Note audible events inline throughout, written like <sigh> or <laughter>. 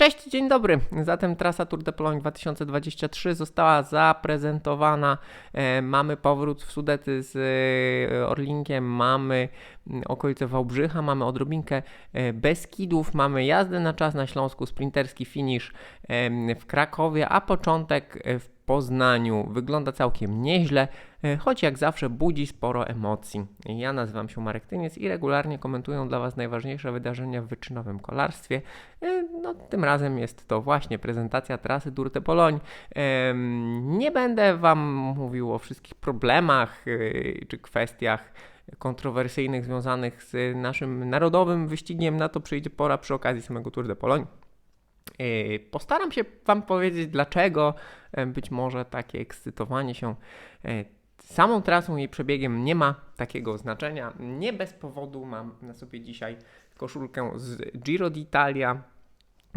Cześć, dzień dobry. Zatem trasa Tour de Pologne 2023 została zaprezentowana. E, mamy powrót w Sudety z e, Orlinkiem, mamy okolice Wałbrzycha, mamy odrobinkę e, Beskidów, mamy jazdę na czas na Śląsku, sprinterski finish em, w Krakowie, a początek e, w Poznaniu. Wygląda całkiem nieźle, e, choć jak zawsze budzi sporo emocji. Ja nazywam się Marek Tyniec i regularnie komentuję dla Was najważniejsze wydarzenia w wyczynowym kolarstwie. E, No, tym razem jest to właśnie prezentacja trasy Pologne. Em, Nie będę Wam mówił o wszystkich problemach e, czy kwestiach kontrowersyjnych związanych z naszym narodowym wyścigiem. Na to przyjdzie pora przy okazji samego Tour de Pologne. E, Postaram się Wam powiedzieć, dlaczego e, być może takie ekscytowanie się e, samą trasą i przebiegiem nie ma takiego znaczenia. Nie bez powodu mam na sobie dzisiaj koszulkę z Giro d'Italia.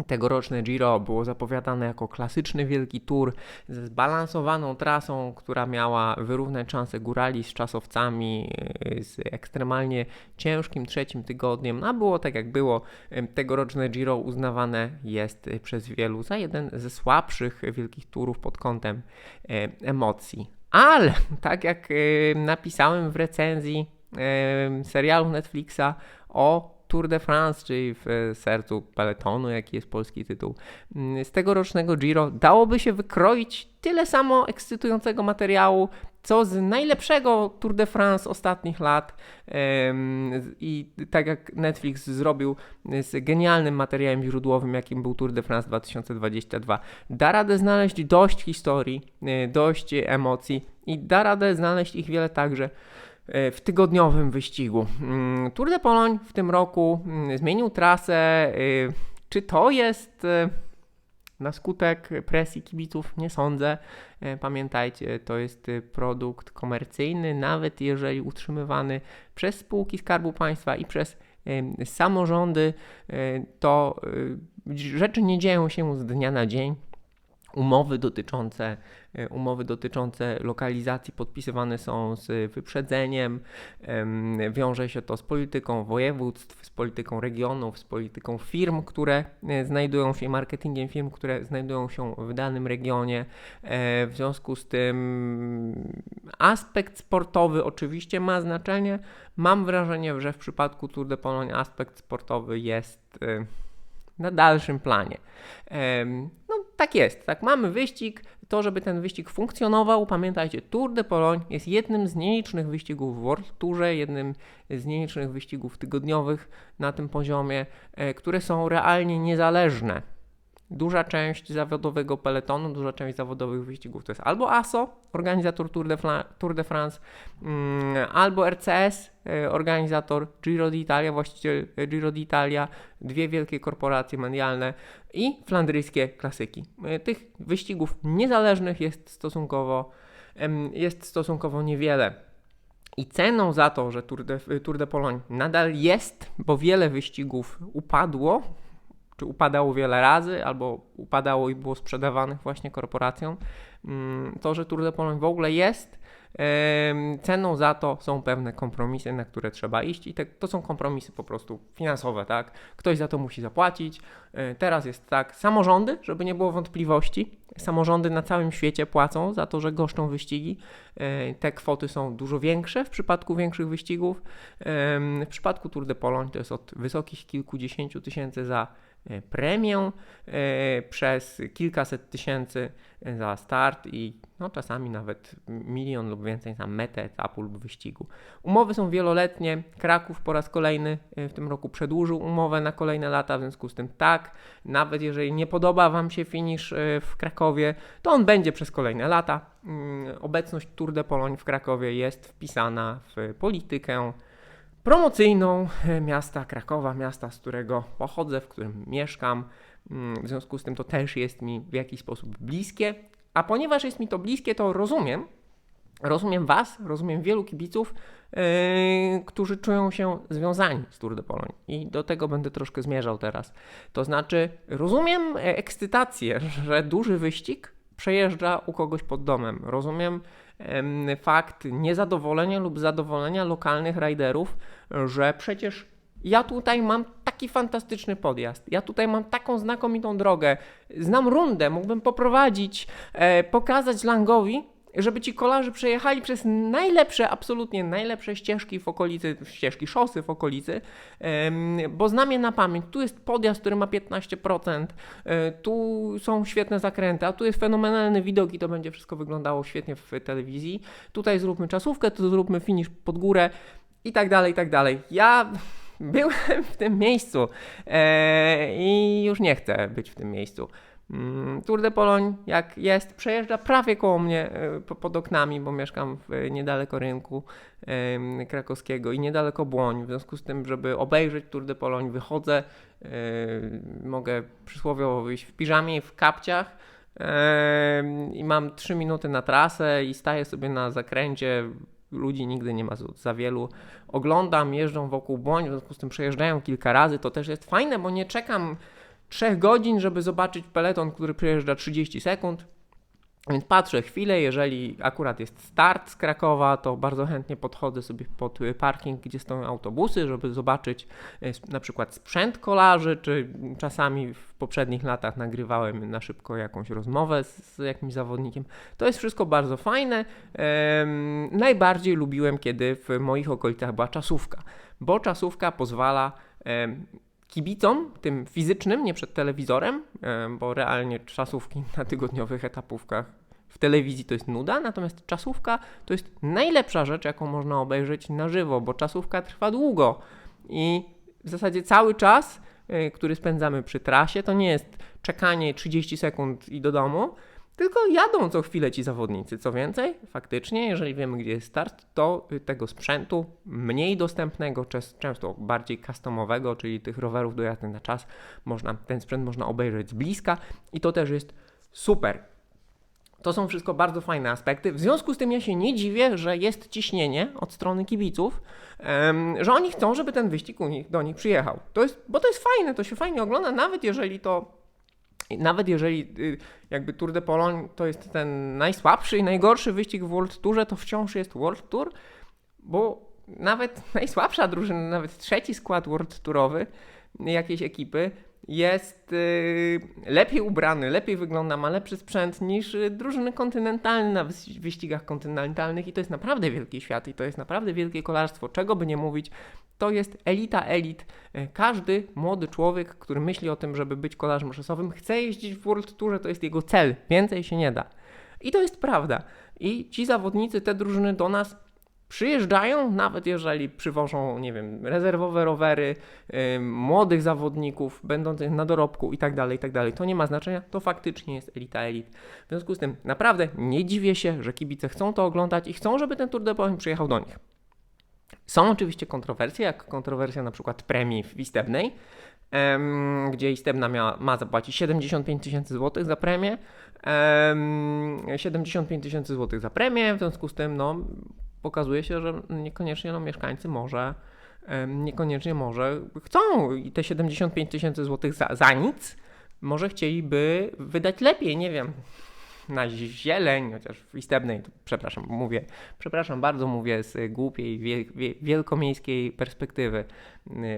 Tegoroczne Giro było zapowiadane jako klasyczny wielki tour ze zbalansowaną trasą, która miała wyrównać szanse górali z czasowcami, e, z ekstremalnie ciężkim trzecim tygodniem, a było tak jak było. Tegoroczne Giro uznawane jest e, przez wielu za jeden ze słabszych wielkich turów pod kątem e, emocji. Ale <laughs> tak jak napisałem w recenzji serialu Netflixa o Tour de France, czyli w e, sercu peletonu, jaki jest polski tytuł, mm, z tegorocznego Giro dałoby się wykroić tyle samo ekscytującego materiału, co z najlepszego Tour de France ostatnich lat. I tak jak Netflix zrobił z genialnym materiałem źródłowym, jakim był Tour de France 2022, da radę znaleźć dość historii, e, dość emocji i da radę znaleźć ich wiele także w tygodniowym wyścigu. Mm, Tour de Pologne w tym roku mm, zmienił trasę. e, Czy to jest e, na skutek presji kibiców? Nie sądzę. E, Pamiętajcie, to jest e, produkt komercyjny, nawet jeżeli utrzymywany przez spółki Skarbu Państwa i przez samorządy, e, to e, rzeczy nie dzieją się z dnia na dzień. Umowy dotyczące, e, umowy dotyczące lokalizacji podpisywane są z wyprzedzeniem. Em, Wiąże się to z polityką województw, z polityką regionów, z polityką firm, które e, znajdują się, marketingiem firm, które znajdują się w danym regionie. E, W związku z tym aspekt sportowy oczywiście ma znaczenie. Mam wrażenie, że w przypadku Tour de Pologne aspekt sportowy jest na dalszym planie. No tak jest, tak mamy wyścig, to żeby ten wyścig funkcjonował, pamiętajcie, Tour de Pologne jest jednym z nielicznych wyścigów w World Tourze, jednym z nielicznych wyścigów tygodniowych na tym poziomie, e, które są realnie niezależne. Duża część zawodowego peletonu, duża część zawodowych wyścigów to jest albo ASO, organizator Tour de, Fla- Tour de France, mm, albo RCS, e, organizator Giro d'Italia, właściciel e, Giro d'Italia, dwie wielkie korporacje medialne i flandryjskie klasyki. E, Tych wyścigów niezależnych jest stosunkowo, jest stosunkowo niewiele. I ceną za to, że Tour de, Tour de Pologne nadal jest, bo wiele wyścigów upadło, czy upadało wiele razy, albo upadało i było sprzedawanych właśnie korporacjom, mm, to, że Tour de Pologne w ogóle jest, ceną za to są pewne kompromisy, na które trzeba iść i te, to są kompromisy po prostu finansowe, tak? Ktoś za to musi zapłacić. E, Teraz jest tak, samorządy, żeby nie było wątpliwości, samorządy na całym świecie płacą za to, że goszczą wyścigi. E, Te kwoty są dużo większe w przypadku większych wyścigów. W przypadku Tour de Pologne to jest od wysokich kilkudziesięciu tysięcy za premię, e, przez kilkaset tysięcy za start i no, czasami nawet milion lub więcej za metę etapu lub wyścigu. Umowy są wieloletnie. Kraków po raz kolejny e, w tym roku przedłużył umowę na kolejne lata, w związku z tym tak, nawet jeżeli nie podoba Wam się finisz e, w Krakowie, to on będzie przez kolejne lata. Mm, Obecność Tour de Pologne w Krakowie jest wpisana w politykę promocyjną e, miasta Krakowa, miasta, z którego pochodzę, w którym mieszkam. Mm, W związku z tym to też jest mi w jakiś sposób bliskie. A ponieważ jest mi to bliskie, to rozumiem, rozumiem Was, rozumiem wielu kibiców, yy, którzy czują się związani z Tour de Pologne. I do tego będę troszkę zmierzał teraz. To znaczy, rozumiem e, ekscytację, że duży wyścig przejeżdża u kogoś pod domem. Rozumiem em, fakt niezadowolenia lub zadowolenia lokalnych riderów, że przecież ja tutaj mam taki fantastyczny podjazd. Ja tutaj mam taką znakomitą drogę. Znam rundę, mógłbym poprowadzić, e, pokazać Langowi, żeby ci kolarze przejechali przez najlepsze, absolutnie najlepsze ścieżki w okolicy, ścieżki szosy w okolicy, bo znam je na pamięć. Tu jest podjazd, który ma 15%, e, tu są świetne zakręty, a tu jest fenomenalny widok i to będzie wszystko wyglądało świetnie w telewizji. Tutaj zróbmy czasówkę, tu zróbmy finish pod górę i tak dalej, i tak dalej. Ja byłem w tym miejscu e, i już nie chcę być w tym miejscu. Mm, Tour de Poloń, jak jest, przejeżdża prawie koło mnie e, po- pod oknami, bo mieszkam w, e, niedaleko rynku krakowskiego i niedaleko Błoń. W związku z tym, żeby obejrzeć Tour de Poloń, wychodzę, e, mogę przysłowiowo wyjść w piżamie w kapciach i mam 3 minuty na trasę i staję sobie na zakręcie. Ludzi nigdy nie ma za wielu. Oglądam, jeżdżą wokół Błoń, w związku z tym przejeżdżają kilka razy. To też jest fajne, bo nie czekam 3 godzin, żeby zobaczyć peleton, który przejeżdża 30 sekund. Więc patrzę chwilę, jeżeli akurat jest start z Krakowa, to bardzo chętnie podchodzę sobie pod y, parking, gdzie stoją autobusy, żeby zobaczyć y, na przykład sprzęt kolarzy, czy czasami w poprzednich latach nagrywałem na szybko jakąś rozmowę z, jakimś zawodnikiem. To jest wszystko bardzo fajne. Najbardziej lubiłem, kiedy w moich okolicach była czasówka, bo czasówka pozwala kibicom, tym fizycznym, nie przed telewizorem, em, bo realnie czasówki na tygodniowych etapówkach w telewizji to jest nuda, natomiast czasówka to jest najlepsza rzecz, jaką można obejrzeć na żywo, bo czasówka trwa długo i w zasadzie cały czas, y, który spędzamy przy trasie, to nie jest czekanie 30 sekund i do domu, tylko jadą co chwilę ci zawodnicy. Co więcej, faktycznie, jeżeli wiemy, gdzie jest start, to y, tego sprzętu mniej dostępnego, często bardziej customowego, czyli tych rowerów do jazdy na czas, można, ten sprzęt można obejrzeć z bliska i to też jest super. To są wszystko bardzo fajne aspekty. W związku z tym ja się nie dziwię, że jest ciśnienie od strony kibiców, że oni chcą, żeby ten wyścig do nich przyjechał. To jest, bo to jest fajne, to się fajnie ogląda, nawet jeżeli to nawet jeżeli y, jakby Tour de Pologne to jest ten najsłabszy i najgorszy wyścig w World Tourze, to wciąż jest World Tour, bo nawet <laughs> najsłabsza drużyna, nawet trzeci skład World Tourowy jakiejś ekipy jest y, lepiej ubrany, lepiej wygląda, ma lepszy sprzęt niż y, drużyny kontynentalne na wyścigach kontynentalnych i to jest naprawdę wielki świat i to jest naprawdę wielkie kolarstwo, czego by nie mówić. To jest elita elit. E, Każdy młody człowiek, który myśli o tym, żeby być kolarzem szosowym, chce jeździć w World Tourze, to jest jego cel. Więcej się nie da. I to jest prawda. I ci zawodnicy, te drużyny do nas przyjeżdżają, nawet jeżeli przywożą, nie wiem, rezerwowe rowery, y, młodych zawodników, będących na dorobku i tak dalej, i tak dalej. To nie ma znaczenia, to faktycznie jest elita elit. W związku z tym naprawdę nie dziwię się, że kibice chcą to oglądać i chcą, żeby ten Tour de Pologne przyjechał do nich. Są oczywiście kontrowersje, jak kontrowersja na przykład premii w Istebnej, em, gdzie Istebna miała, ma zapłacić 75 tysięcy złotych za premię. Em, 75 tysięcy złotych za premię, w związku z tym no, pokazuje się, że niekoniecznie no, mieszkańcy może niekoniecznie może chcą i te 75 tysięcy złotych za, za nic może chcieliby wydać lepiej, nie wiem, na zieleń, chociaż w Istebnej, przepraszam, mówię, przepraszam bardzo, mówię z głupiej, wie, wie, wielkomiejskiej perspektywy.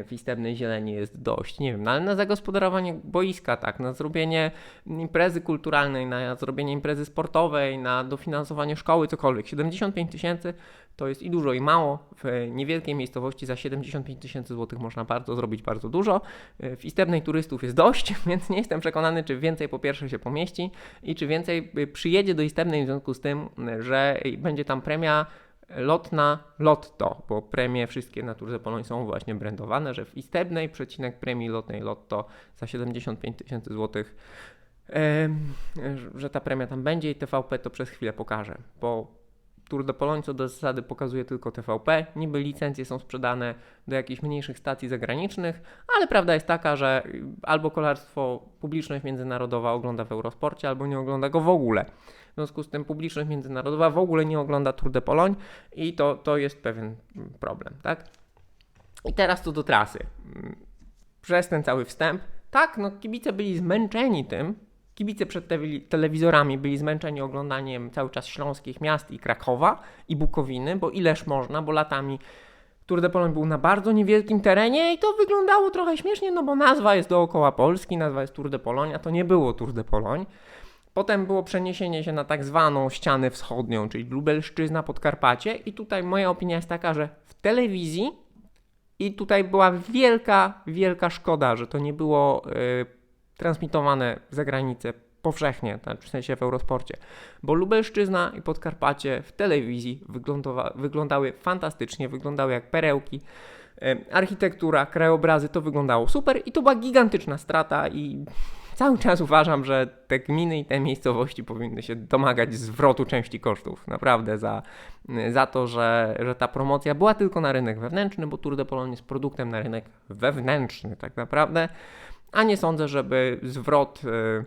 W Istebnej zieleni jest dość, nie wiem, no ale na zagospodarowanie boiska, tak, na zrobienie imprezy kulturalnej, na zrobienie imprezy sportowej, na dofinansowanie szkoły, cokolwiek. 75 tysięcy to jest i dużo, i mało. W niewielkiej miejscowości za 75 tysięcy złotych można bardzo zrobić bardzo dużo. W Istebnej turystów jest dość, <laughs> więc nie jestem przekonany, czy więcej po pierwsze się pomieści i czy więcej y, przyjedzie do Istebnej w związku z tym, że będzie tam premia lotna Lotto, bo premie wszystkie na Tour de Pologne są właśnie brandowane, że w Istebnej przecinek premii lotnej Lotto za 75 tysięcy złotych że ta premia tam będzie i TVP to przez chwilę pokaże, bo Tour de Pologne co do zasady pokazuje tylko TVP, niby licencje są sprzedane do jakichś mniejszych stacji zagranicznych, ale prawda jest taka, że albo kolarstwo publiczność międzynarodowa ogląda w Eurosporcie, albo nie ogląda go w ogóle. W związku z tym publiczność międzynarodowa w ogóle nie ogląda Tour de Pologne i to, to jest pewien problem, tak? I teraz co do trasy. Mm, Przez ten cały wstęp, tak, no kibice byli zmęczeni tym, kibice przed telewizorami byli zmęczeni oglądaniem cały czas śląskich miast i Krakowa i Bukowiny, bo ileż można, bo latami Tour de Pologne był na bardzo niewielkim terenie i to wyglądało trochę śmiesznie, no bo nazwa jest dookoła Polski, nazwa jest Tour de Pologne, a to nie było Tour de Pologne. Potem było przeniesienie się na tak zwaną ścianę wschodnią, czyli Lubelszczyzna, Podkarpacie i tutaj moja opinia jest taka, że w telewizji i tutaj była wielka, wielka szkoda, że to nie było y, transmitowane za granicę powszechnie, tak, w sensie w Eurosporcie, bo Lubelszczyzna i Podkarpacie w telewizji wyglądały fantastycznie, wyglądały jak perełki. Architektura, krajobrazy to wyglądało super i to była gigantyczna strata i cały czas uważam, że te gminy i te miejscowości powinny się domagać zwrotu części kosztów. Naprawdę za, za to, że, że ta promocja była tylko na rynek wewnętrzny, bo Tour de Pologne jest produktem na rynek wewnętrzny tak naprawdę, a nie sądzę, żeby zwrot, y,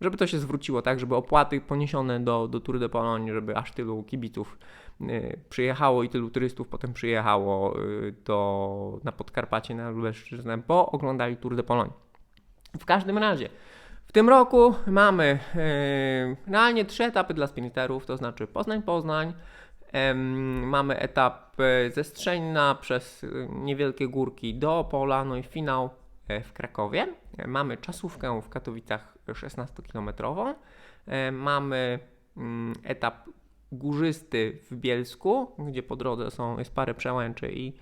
żeby to się zwróciło tak, żeby opłaty poniesione do, do Tour de Pologne, żeby aż tylu kibiców y, przyjechało i tylu turystów potem przyjechało y, do, na Podkarpacie, na Lubelszczyznę, bo oglądali Tour de Pologne. W każdym razie, w tym roku mamy yy, realnie trzy etapy dla sprinterów, to znaczy Poznań-Poznań, mamy etap ze Strzelna przez niewielkie górki do Opola, no i finał w Krakowie. Mamy czasówkę w Katowicach 16-kilometrową. Mamy mm, etap górzysty w Bielsku, gdzie po drodze są, jest parę przełęczy i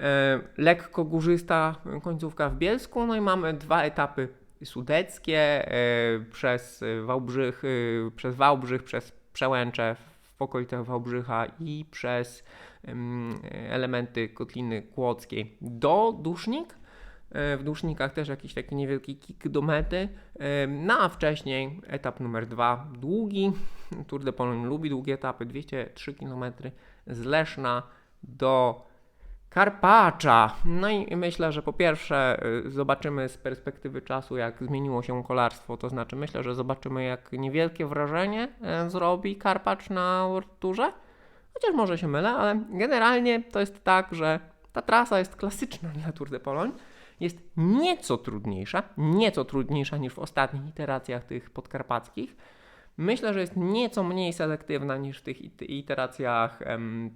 E, lekko górzysta końcówka w Bielsku, no i mamy dwa etapy sudeckie e, przez Wałbrzych, e, przez Wałbrzych, przez Przełęcze w okolicach Wałbrzycha i przez elementy Kotliny Kłodzkiej do Dusznik. W Dusznikach też jakiś taki niewielki kik do mety. No a wcześniej etap numer dwa, długi. Tour de Pologne lubi długie etapy, 203 km z Leszna do Karpacza. No i myślę, że po pierwsze y, zobaczymy z perspektywy czasu, jak zmieniło się kolarstwo. To znaczy, myślę, że zobaczymy, jak niewielkie wrażenie zrobi Karpacz na Turze. Chociaż może się mylę, ale generalnie to jest tak, że ta trasa jest klasyczna dla Tour de Pologne. Jest nieco trudniejsza, nieco trudniejsza niż w ostatnich iteracjach tych podkarpackich Myślę, że jest nieco mniej selektywna niż w tych iteracjach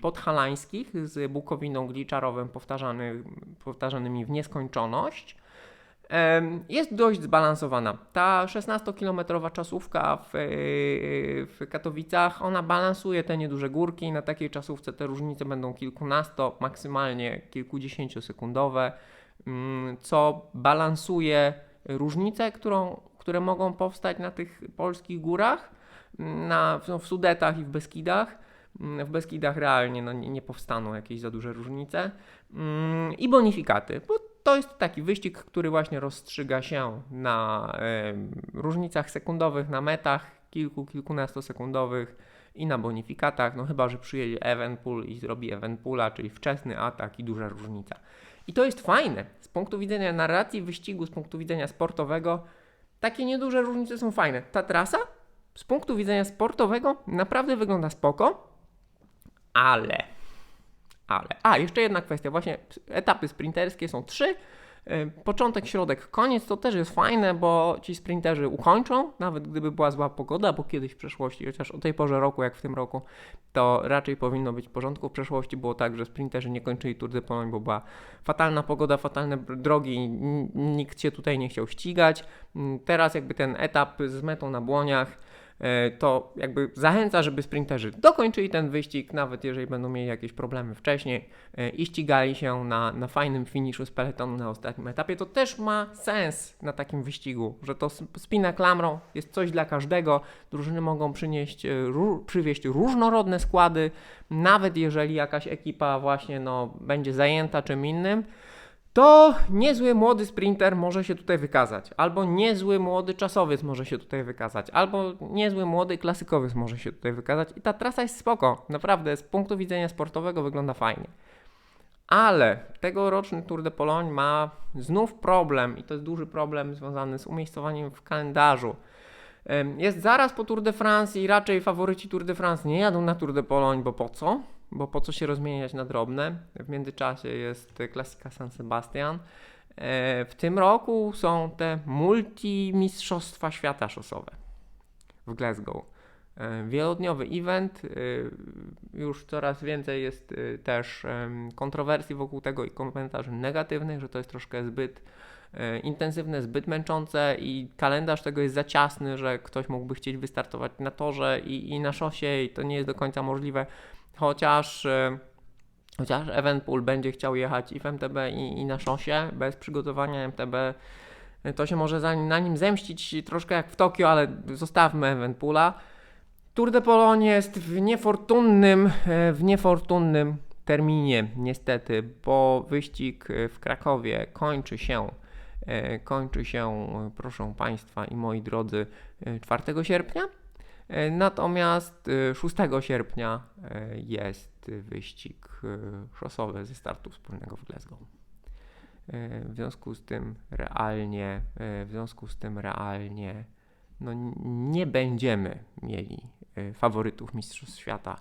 podhalańskich z bukowiną gliczarowym powtarzany, powtarzanymi w nieskończoność. Jest dość zbalansowana. Ta 16-kilometrowa czasówka w, w Katowicach, ona balansuje te nieduże górki. Na takiej czasówce te różnice będą kilkunasto, maksymalnie kilkudziesięciosekundowe, mm, co balansuje różnice, którą, które mogą powstać na tych polskich górach, na, no, w Sudetach i w Beskidach. W Beskidach realnie no, nie, nie powstaną jakieś za duże różnice. Mm, I bonifikaty, bo to jest taki wyścig, który właśnie rozstrzyga się na y, różnicach sekundowych, na metach kilku, kilkunastosekundowych i na bonifikatach, no chyba, że przyjedzie Evenpool i zrobi Evenpoola, czyli wczesny atak i duża różnica. I to jest fajne. Z punktu widzenia narracji wyścigu, z punktu widzenia sportowego, takie nieduże różnice są fajne. Ta trasa z punktu widzenia sportowego naprawdę wygląda spoko, ale, ale, a jeszcze jedna kwestia, właśnie etapy sprinterskie są trzy, Początek, środek, koniec to też jest fajne, bo ci sprinterzy ukończą, nawet gdyby była zła pogoda, bo kiedyś w przeszłości, chociaż o tej porze roku, jak w tym roku, to raczej powinno być w porządku. W przeszłości było tak, że sprinterzy nie kończyli Tour de Pologne, bo była fatalna pogoda, fatalne drogi, nikt się tutaj nie chciał ścigać. Mm, teraz jakby ten etap z metą na błoniach E, to jakby zachęca, żeby sprinterzy dokończyli ten wyścig, nawet jeżeli będą mieli jakieś problemy wcześniej e, i ścigali się na, na fajnym finiszu z peletonu na ostatnim etapie. To też ma sens na takim wyścigu, że to spina klamrą jest coś dla każdego. Drużyny mogą przynieść, e, przywieźć różnorodne składy, nawet jeżeli jakaś ekipa właśnie no, będzie zajęta czym innym to niezły młody sprinter może się tutaj wykazać, albo niezły młody czasowiec może się tutaj wykazać, albo niezły młody klasykowiec może się tutaj wykazać i ta trasa jest spoko, naprawdę z punktu widzenia sportowego wygląda fajnie. Ale tegoroczny Tour de Pologne ma znów problem i to jest duży problem związany z umiejscowaniem w kalendarzu. Jest zaraz po Tour de France i raczej faworyci Tour de France nie jadą na Tour de Pologne, bo po co? Bo po co się rozmieniać na drobne? W międzyczasie jest klasika San Sebastian. E, w tym roku są te multimistrzostwa świata szosowe w Glasgow. E, Wielodniowy event, e, już coraz więcej jest też kontrowersji wokół tego i komentarzy negatywnych, że to jest troszkę zbyt intensywne, zbyt męczące i kalendarz tego jest za ciasny, że ktoś mógłby chcieć wystartować na torze i, i na szosie i to nie jest do końca możliwe, chociaż e, chociaż Eventpool będzie chciał jechać i w MTB i, i na szosie bez przygotowania MTB to się może za, na nim zemścić troszkę jak w Tokio, ale zostawmy Eventpoola. Tour de Pologne jest w niefortunnym, e, w niefortunnym terminie niestety, bo wyścig w Krakowie kończy się kończy się, proszę Państwa i moi drodzy, e, 4 sierpnia. E, Natomiast e, 6 sierpnia e, jest wyścig e, szosowy ze startu wspólnego w Glasgow. E, W związku z tym realnie, e, w związku z tym realnie no, nie będziemy mieli e, faworytów Mistrzostw Świata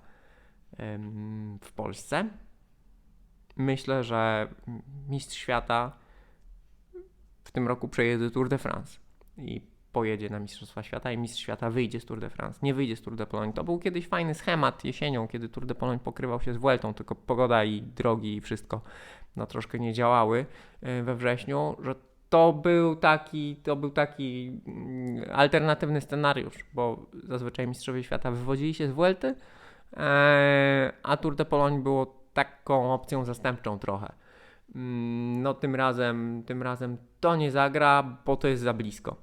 w Polsce. Myślę, że Mistrz Świata w tym roku przejedzie Tour de France i pojedzie na Mistrzostwa Świata i Mistrz Świata wyjdzie z Tour de France, nie wyjdzie z Tour de Pologne. To był kiedyś fajny schemat jesienią, kiedy Tour de Pologne pokrywał się z Vueltą, tylko pogoda i drogi i wszystko no, troszkę nie działały e, we wrześniu, że to był taki, to był taki mm, alternatywny scenariusz, bo zazwyczaj mistrzowie świata wywodzili się z Vuelty, e, a Tour de Pologne było taką opcją zastępczą trochę. Mm, No tym razem, tym razem to nie zagra, bo to jest za blisko.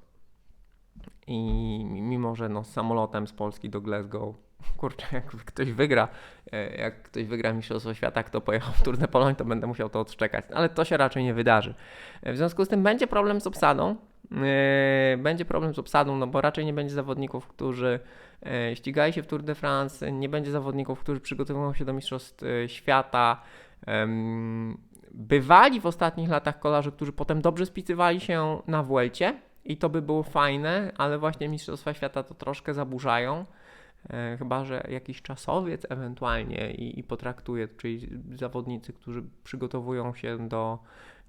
I mimo, że no, samolotem z Polski do Glasgow, <laughs> kurczę, jak ktoś wygra, e, jak ktoś wygra Mistrzostwo Świata, kto pojechał w Tour de Pologne, to będę musiał to odczekać, ale to się raczej nie wydarzy. E, W związku z tym będzie problem z obsadą, e, będzie problem z obsadą, no bo raczej nie będzie zawodników, którzy ścigali się w Tour de France, nie będzie zawodników, którzy przygotowują się do Mistrzostw Świata, Bywali w ostatnich latach kolarze, którzy potem dobrze spisywali się na Vuelcie i to by było fajne, ale właśnie Mistrzostwa Świata to troszkę zaburzają. E, chyba, że jakiś czasowiec ewentualnie i, i potraktuje, czyli zawodnicy, którzy przygotowują się do,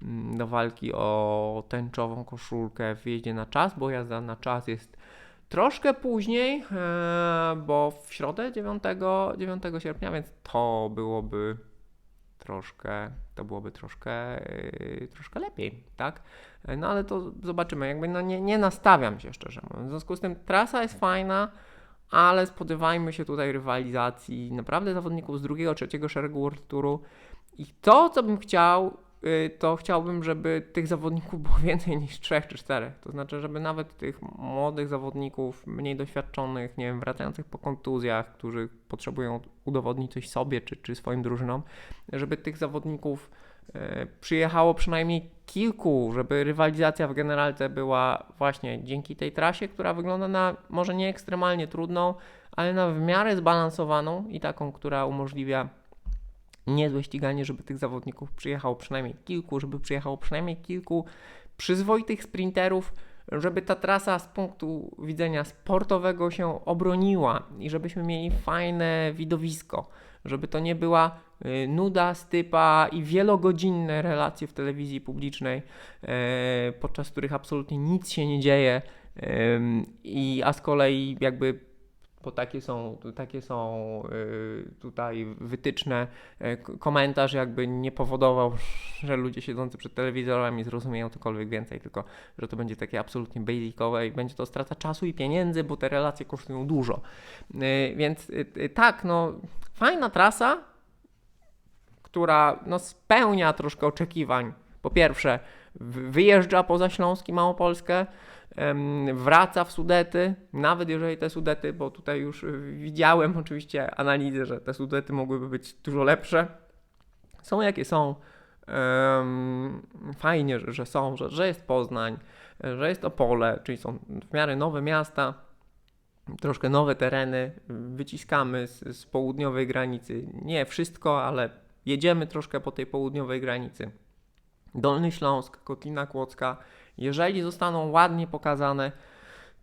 mm, do walki o tęczową koszulkę w jeździe na czas, bo jazda na czas jest troszkę później, e, bo w środę 9, 9 sierpnia, więc to byłoby troszkę, to byłoby troszkę, yy, troszkę lepiej, tak? No ale to zobaczymy, jakby no nie, nie nastawiam się szczerze mówiąc. W związku z tym trasa jest fajna, ale spodziewajmy się tutaj rywalizacji naprawdę zawodników z drugiego, trzeciego szeregu World Touru i to, co bym chciał, to chciałbym, żeby tych zawodników było <laughs> więcej niż trzech czy czterech. To znaczy, żeby nawet tych młodych zawodników, mniej doświadczonych, nie wiem, wracających po kontuzjach, którzy potrzebują udowodnić coś sobie czy, czy swoim drużynom, żeby tych zawodników e, przyjechało przynajmniej kilku, żeby rywalizacja w generalce była właśnie dzięki tej trasie, która wygląda na może nie ekstremalnie trudną, ale na w miarę zbalansowaną i taką, która umożliwia niezłe ściganie, żeby tych zawodników przyjechało przynajmniej kilku, żeby przyjechało przynajmniej kilku przyzwoitych sprinterów, żeby ta trasa z punktu widzenia sportowego się obroniła i żebyśmy mieli fajne widowisko, żeby to nie była y, nuda, stypa i wielogodzinne relacje w telewizji publicznej, e, podczas których absolutnie nic się nie dzieje, i, a z kolei jakby bo takie są, takie są y, tutaj wytyczne, e, komentarz jakby nie powodował, <laughs> że ludzie siedzący przed telewizorami zrozumieją cokolwiek więcej, tylko że to będzie takie absolutnie basicowe i będzie to strata czasu i pieniędzy, bo te relacje kosztują dużo. Y, Więc y, tak, no fajna trasa, która no, spełnia troszkę oczekiwań. Po pierwsze, wyjeżdża poza Śląsk i Małopolskę, wraca w Sudety, nawet jeżeli te Sudety, bo tutaj już y, widziałem oczywiście analizy, że te Sudety mogłyby być dużo lepsze, są jakie są. Fajnie, że, że są, że, że jest Poznań, że jest Opole, czyli są w miarę nowe miasta, troszkę nowe tereny, wyciskamy z, z południowej granicy. Nie wszystko, ale jedziemy troszkę po tej południowej granicy. Dolny Śląsk, Kotlina Kłodzka, jeżeli zostaną ładnie pokazane,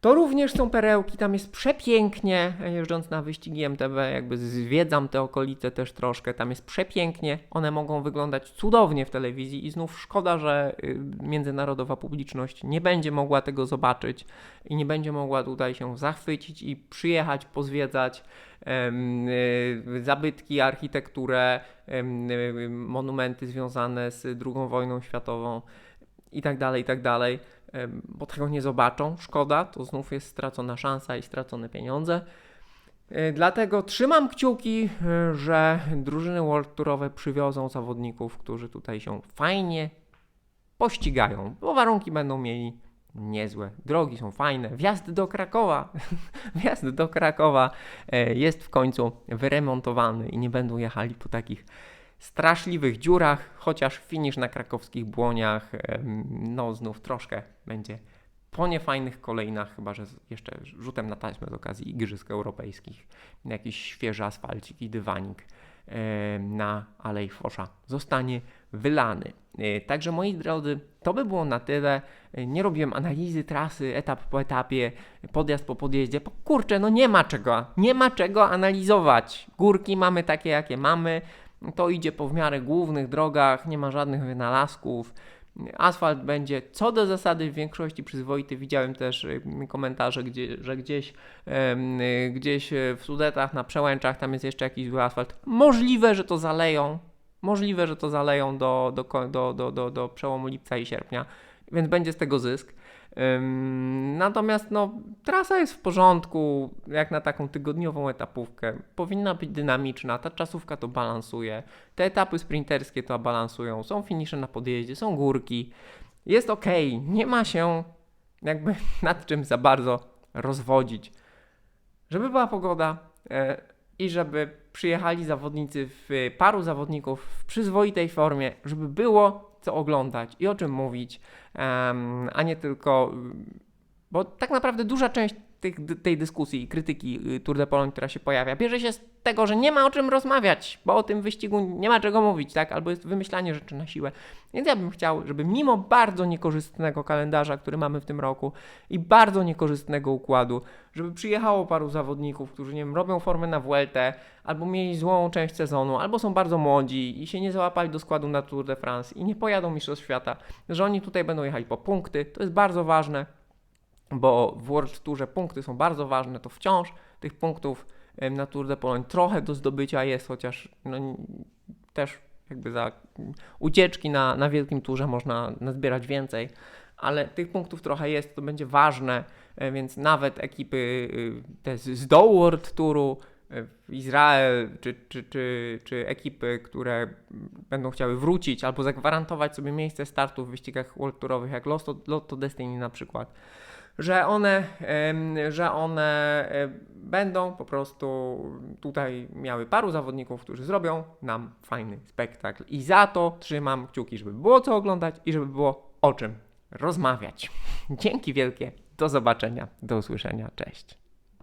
To również są perełki, tam jest przepięknie, jeżdżąc na wyścigi MTB, jakby zwiedzam te okolice też troszkę, tam jest przepięknie, one mogą wyglądać cudownie w telewizji i znów szkoda, że y, międzynarodowa publiczność nie będzie mogła tego zobaczyć i nie będzie mogła tutaj się zachwycić i przyjechać, pozwiedzać y, zabytki, architekturę, y, monumenty związane z II wojną światową i tak bo tego nie zobaczą. Szkoda, to znów jest stracona szansa i stracone pieniądze. E, Dlatego trzymam kciuki, e, że drużyny World Tourowe przywiozą zawodników, którzy tutaj się fajnie pościgają, bo warunki będą mieli niezłe. Drogi są fajne. Wjazd do Krakowa, <laughs> wjazd do Krakowa e, jest w końcu wyremontowany i nie będą jechali po takich straszliwych dziurach, chociaż finisz na krakowskich błoniach, no znów troszkę będzie po niefajnych kolejnach, chyba że jeszcze rzutem na taśmę z okazji Igrzysk Europejskich, jakiś świeży asfalcik i dywanik na Alei Fosza zostanie wylany. E, Także moi drodzy, to by było na tyle. E, Nie robiłem analizy trasy etap po etapie, podjazd po podjeździe. Bo kurczę, no nie ma czego, nie ma czego analizować. Górki mamy takie, jakie mamy. To idzie po w miarę głównych drogach, nie ma żadnych wynalazków. Asfalt będzie co do zasady w większości przyzwoity. Widziałem też y, komentarze, gdzie, że gdzieś, em, y, gdzieś y, w Sudetach, na przełęczach tam jest jeszcze jakiś zły asfalt. Możliwe, że to zaleją. Możliwe, że to zaleją do, do, do, do, do, do przełomu lipca i sierpnia, więc będzie z tego zysk. Natomiast no, trasa jest w porządku, jak na taką tygodniową etapówkę. Powinna być dynamiczna, ta czasówka to balansuje. Te etapy sprinterskie to balansują. Są finisze na podjeździe, są górki. Jest ok, nie ma się jakby <laughs> nad czym za bardzo rozwodzić. Żeby była pogoda e, i żeby przyjechali zawodnicy w paru zawodników w przyzwoitej formie, żeby było co oglądać i o czym mówić, a nie tylko. Bo tak naprawdę duża część tych, tej dyskusji i krytyki y, Tour de Pologne, która się pojawia, bierze się z tego, że nie ma o czym rozmawiać, bo o tym wyścigu nie ma czego mówić, tak? Albo jest wymyślanie rzeczy na siłę. Więc ja bym chciał, żeby mimo bardzo niekorzystnego kalendarza, który mamy w tym roku i bardzo niekorzystnego układu, żeby przyjechało paru zawodników, którzy nie wiem, robią formę na Vueltę, albo mieli złą część sezonu, albo są bardzo młodzi i się nie załapali do składu na Tour de France i nie pojadą Mistrzostw Świata, że oni tutaj będą jechali po punkty. To jest bardzo ważne, bo w World Tourze punkty są bardzo ważne, to wciąż tych punktów na Tour de Pologne trochę do zdobycia jest, chociaż no, też jakby za mm, ucieczki na, na wielkim turze można nazbierać więcej, ale tych punktów trochę jest, to będzie ważne, e, więc nawet ekipy y, te z dołu World Touru, e, Izrael, czy, czy, czy, czy ekipy, które będą chciały wrócić albo zagwarantować sobie miejsce startu w wyścigach World Tourowych, jak Lotto, Lotto Destiny na przykład, że one, że one e, będą po prostu tutaj miały paru zawodników, którzy zrobią nam fajny spektakl. I za to trzymam kciuki, żeby było co oglądać i żeby było o czym rozmawiać. <laughs> Dzięki wielkie, do zobaczenia, do usłyszenia, cześć.